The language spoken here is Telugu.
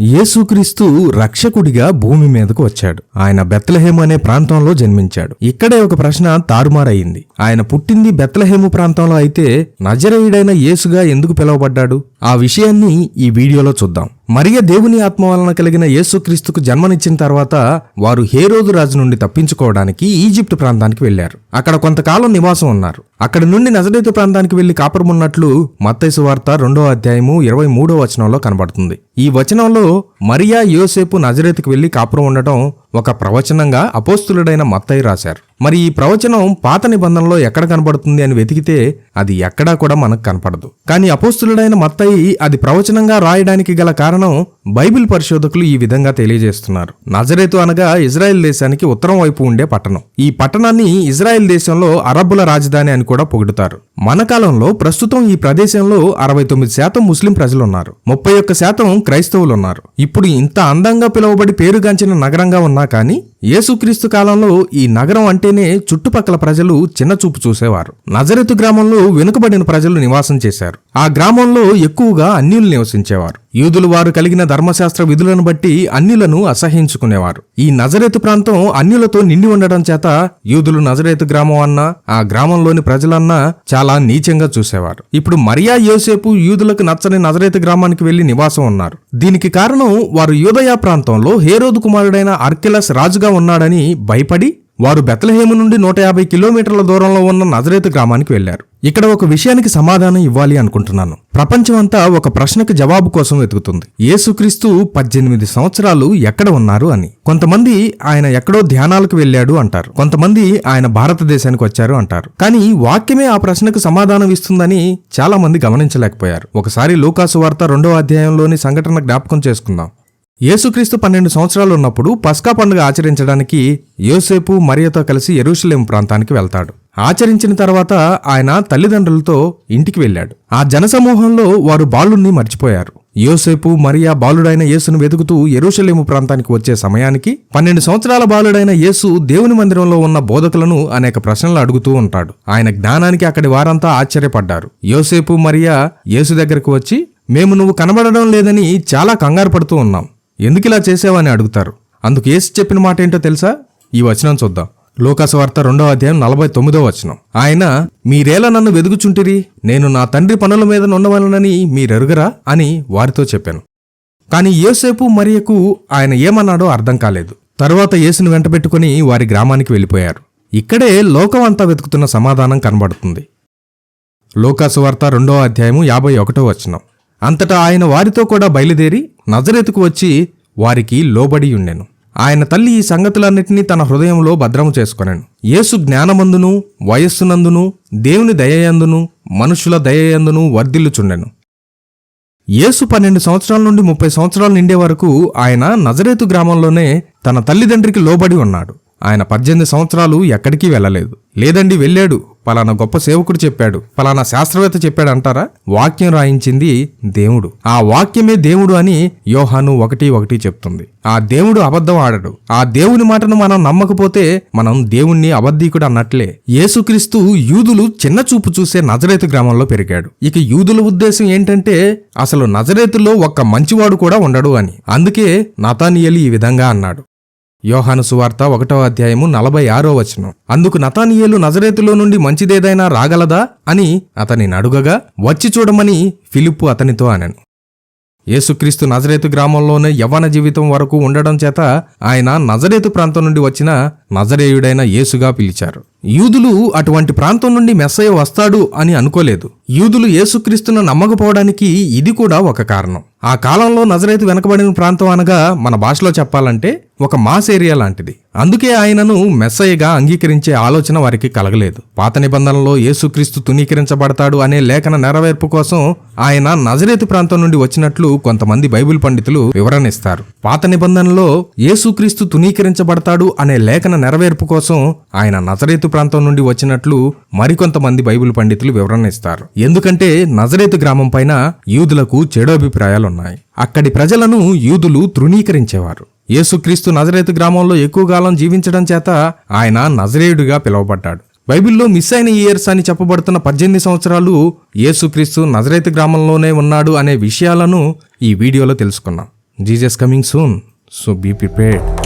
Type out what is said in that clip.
యేసుక్రీస్తు రక్షకుడిగా భూమి మీదకు వచ్చాడు. ఆయన బెత్లహేమ్ అనే ప్రాంతంలో జన్మించాడు. ఇక్కడే ఒక ప్రశ్న తారుమారయింది ఆయన పుట్టింది బెత్లహేము ప్రాంతంలో అయితే నజరేయుడైన యేసుగా ఎందుకు పిలువబడ్డాడు? ఆ విషయాన్ని ఈ వీడియోలో చూద్దాం. మరియ దేవుని ఆత్మ వలన కలిగిన యేసుక్రీస్తుకు జన్మనిచ్చిన తర్వాత వారు హేరోదు రాజు నుండి తప్పించుకోవడానికి ఈజిప్ట్ ప్రాంతానికి వెళ్ళారు అక్కడ కొంతకాలం నివాసం ఉన్నారు. అక్కడి నుండి నజరేతు ప్రాంతానికి వెళ్ళి కాపురమున్నట్లు మత్తైసు వార్త రెండో అధ్యాయము ఇరవై మూడో వచనంలో కనబడుతుంది. ఈ వచనంలో మరియా యోసేపు నజరేతుకు వెళ్ళి కాపురం ఉండటం ఒక ప్రవచనంగా అపోస్తులుడైన మత్తయి రాశారు. మరి ఈ ప్రవచనం పాత నిబంధనలో ఎక్కడ కనబడుతుంది అని వెతికితే అది ఎక్కడా కూడా మనకు కనపడదు. కానీ అపోస్తులుడైన మత్తయి అది ప్రవచనంగా రాయడానికి గల కారణం బైబిల్ పరిశోధకులు ఈ విధంగా తెలియజేస్తున్నారు. నజరేతు అనగా ఇజ్రాయెల్ దేశానికి ఉత్తరం వైపు ఉండే పట్టణం. ఈ పట్టణాన్ని ఇజ్రాయెల్ దేశంలో అరబ్బుల రాజధాని అని కూడా పొగుడుతారు. మన కాలంలో ప్రస్తుతం ఈ ప్రదేశంలో అరవై తొమ్మిది శాతం ముస్లిం ప్రజలున్నారు. ముప్పై ఒక్క శాతం క్రైస్తవులు ఉన్నారు ఇప్పుడు ఇంత అందంగా పిలువబడి పేరుగాంచిన నగరంగా ఉన్నా కానీ యేసుక్రీస్తు కాలంలో ఈ నగరం అంటేనే చుట్టుపక్కల ప్రజలు చిన్నచూపు చూసేవారు. నజరెతు గ్రామంలో వెనుకబడిన ప్రజలు నివాసం చేశారు. ఆ గ్రామంలో ఎక్కువగా అన్యులు నివసించేవారు. యూదులు వారు కలిగిన ధర్మశాస్త్ర విధులను బట్టి అన్యులను అసహించుకునేవారు ఈ నజరేతు ప్రాంతం అన్యులతో నిండి ఉండడం చేత యూదులు నజరేతు గ్రామం అన్నా ఆ గ్రామంలోని ప్రజలన్నా చాలా నీచంగా చూసేవారు. ఇప్పుడు మరియా యోసేపు యూదులకు నచ్చని నజరేతు గ్రామానికి వెళ్ళి నివాసం ఉన్నారు. దీనికి కారణం వారు యూదయా ప్రాంతంలో హేరోదు కుమారుడైన అర్కెలస్ రాజుగా ఉన్నాడని భయపడి వారు బెతలహేము నుండి నూట యాభై కిలోమీటర్ల దూరంలో ఉన్న నజరేతు గ్రామానికి వెళ్ళారు ఇక్కడ ఒక విషయానికి సమాధానం ఇవ్వాలి అనుకుంటున్నాను. ప్రపంచమంతా ఒక ప్రశ్నకు జవాబు కోసం వెతుకుతుంది. యేసుక్రీస్తు పద్దెనిమిది సంవత్సరాలు ఎక్కడ ఉన్నారు అని. కొంతమంది ఆయన ఎక్కడో ధ్యానాలకు వెళ్ళాడు అంటారు. కొంతమంది ఆయన భారతదేశానికి వచ్చారు అంటారు. కానీ వాక్యమే ఆ ప్రశ్నకు సమాధానం ఇస్తుందని చాలా మంది గమనించలేకపోయారు. ఒకసారి లూకాసు వార్త రెండో అధ్యాయంలోని సంఘటన జ్ఞాపకం చేసుకుందాం. యేసుక్రీస్తు పన్నెండు సంవత్సరాలు ఉన్నప్పుడు పస్కా పండుగ ఆచరించడానికి యోసేపు మరియతో కలిసి ఎరుషలేం ప్రాంతానికి వెళ్తాడు. ఆచరించిన తర్వాత ఆయన తల్లిదండ్రులతో ఇంటికి వెళ్ళాడు. ఆ జనసమూహంలో వారు బాలుణ్ణి మర్చిపోయారు. యోసేపు మరియా బాలుడైన యేసును వెతుకుతూ ఎరుషలేము ప్రాంతానికి వచ్చే సమయానికి పన్నెండు సంవత్సరాల బాలుడైన యేసు దేవుని మందిరంలో ఉన్న బోధకులను అనేక ప్రశ్నలు అడుగుతూ ఉంటాడు. ఆయన జ్ఞానానికి అక్కడి వారంతా ఆశ్చర్యపడ్డారు. యోసేపు మరియా యేసు దగ్గరకు వచ్చి మేము నువ్వు కనబడడం లేదని చాలా కంగారు పడుతూ ఉన్నాం. ఎందుకిలా చేసావని అడుగుతారు. అందుకు యేసు చెప్పిన మాట ఏంటో తెలుసా? ఈ వచనం చూద్దాం. లోకాసవార్త రెండవ అధ్యాయం నలభై తొమ్మిదో వచనం. ఆయన మీరేలా నన్ను వెదుగుచుంటిరి నేను నా తండ్రి పనుల మీద ఉండవలనని మీరెరుగరా? అని వారితో చెప్పాను. కానీ యోసేపు మరియకు ఆయన ఏమన్నాడో అర్థం కాలేదు. తరువాత యేసును వెంటబెట్టుకుని వారి గ్రామానికి వెళ్ళిపోయారు. ఇక్కడే లోకం అంతా వెతుకుతున్న సమాధానం కనబడుతుంది. లోకాసువార్త రెండో అధ్యాయము యాభై ఒకటో వచనం. అంతటా ఆయన వారితో కూడా బయలుదేరి నజరెతుకు వచ్చి వారికి లోబడి ఉండెను. ఆయన తల్లి ఈ సంగతులన్నింటినీ తన హృదయంలో భద్రము చేసుకొనెను. యేసు జ్ఞానమందును వయస్సునందును దేవుని దయయందును మనుషుల దయయందును వర్ధిల్లుచుండెను. యేసు పన్నెండు సంవత్సరాల నుండి ముప్పై సంవత్సరాలు నిండే వరకు ఆయన నజరేతు గ్రామంలోనే తన తల్లిదండ్రికి లోబడి ఉన్నాడు. ఆయన పద్దెనిమిది సంవత్సరాలు ఎక్కడికి వెళ్ళలేదు. లేదండి వెళ్ళాడు. పలానా గొప్ప సేవకుడు చెప్పాడు. పలానా శాస్త్రవేత్త చెప్పాడు అంటారా? వాక్యం రాయించింది దేవుడు. ఆ వాక్యమే దేవుడు అని యోహాను ఒకటి ఒకటి చెప్తుంది. ఆ దేవుడు అబద్ధం ఆడడు. ఆ దేవుని మాటను మనం నమ్మకపోతే మనం దేవుణ్ణి అబద్ధీకుడు అన్నట్లే. యేసుక్రీస్తు యూదులు చిన్న చూపు చూసే నజరేతు గ్రామంలో పెరిగాడు. ఇక యూదుల ఉద్దేశం ఏంటంటే అసలు నజరేతులో ఒక్క మంచివాడు కూడా ఉండడు అని. అందుకే నతానియలి ఈ విధంగా అన్నాడు. యోహాను సువార్త ఒకటో అధ్యాయము నలభై ఆరో వచనం. అందుకు నతానియేలు నజరేతులో నుండి మంచిదేదైనా రాగలదా? అని అతనిని అడుగగా వచ్చి చూడమని ఫిలిప్పు అతనితో అనెను. యేసుక్రీస్తు నజరేతు గ్రామంలోనే యవ్వన జీవితం వరకు ఉండడం చేత ఆయన నజరేతు ప్రాంతం నుండి వచ్చిన నజరేయుడైన యేసుగా పిలిచారు. యూదులు అటువంటి ప్రాంతం నుండి మెస్సయ్య వస్తాడు అని అనుకోలేదు. యూదులు యేసుక్రీస్తును నమ్మకపోవడానికి ఇది కూడా ఒక కారణం. ఆ కాలంలో నజరైతు వెనకబడిన ప్రాంతం అనగా మన భాషలో చెప్పాలంటే ఒక మాస్ ఏరియా లాంటిది. అందుకే ఆయనను మెస్సయ్యగా అంగీకరించే ఆలోచన వారికి కలగలేదు. పాత నిబంధనలో యేసుక్రీస్తు తునీకరించబడతాడు అనే లేఖన నెరవేర్పు కోసం ఆయన నజరేతు ప్రాంతం నుండి వచ్చినట్లు కొంతమంది బైబిల్ పండితులు వివరణిస్తారు. పాత నిబంధనలో యేసుక్రీస్తు తునీకరించబడతాడు అనే లేఖన నెరవేర్పు కోసం ఆయన నజరేతు ప్రాంతం నుండి వచ్చినట్లు మరికొంతమంది బైబిల్ పండితులు వివరణిస్తారు. ఎందుకంటే నజరేతు గ్రామం పైన యూదులకు చెడభిప్రాయాలున్నాయి. అక్కడి ప్రజలను యూదులు తృణీకరించేవారు. యేసుక్రీస్తు నజరేతు గ్రామంలో ఎక్కువ కాలం జీవించడం చేత ఆయన నజరేయుడిగా పిలువబడ్డాడు. బైబిల్లో మిస్ అయిన ఇయర్స్ అని చెప్పబడుతున్న పద్దెనిమిది సంవత్సరాలు యేసుక్రీస్తు నజరేతు గ్రామంలోనే ఉన్నాడు అనే విషయాలను ఈ వీడియోలో తెలుసుకున్నాం. Jesus coming soon so be prepared.